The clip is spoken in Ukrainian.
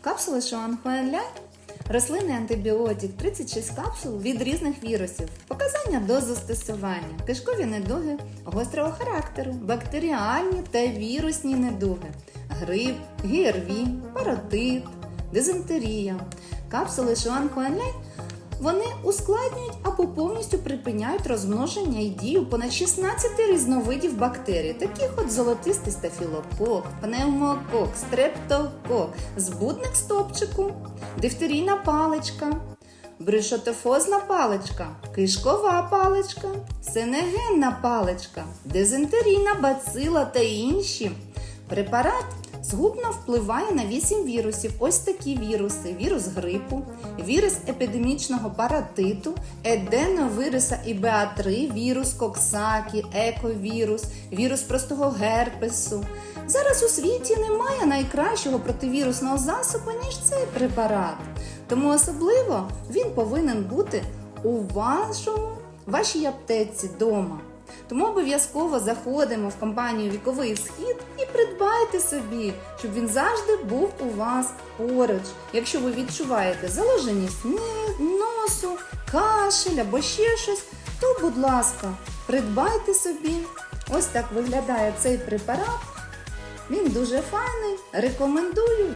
Капсули Шуанхуенля Рослинний антибіотик 36 капсул від різних вірусів. Показання до застосування. Кишкові недуги гострого характеру, бактеріальні та вірусні недуги, грип, ГРВІ, паротит, дизентерія. Капсули Шуанхуенля вони ускладнюють або повністю припиняють розмноження і дію понад 16 різновидів бактерій, таких от золотистий стафілокок, пневмокок, стрептокок, збудник стопчику, дифтерійна паличка, бришотофозна паличка, кишкова паличка, сенегенна паличка, дизентерійна бацила та інші. Препарат згубно впливає на 8 вірусів. Ось такі віруси: вірус грипу, вірус епідемічного паратиту, еденовируса ІБА3, вірус Коксакі, ековірус, вірус простого герпесу. Зараз у світі немає найкращого противірусного засобу, ніж цей препарат. Тому особливо він повинен бути у вашому, вашій аптеці вдома. Тому обов'язково заходимо в компанію Віковий Схід і придбайте собі, щоб він завжди був у вас поруч. Якщо ви відчуваєте заложеність носу, кашель або ще щось, то, будь ласка, придбайте собі. Ось так виглядає цей препарат. Він дуже файний. Рекомендую.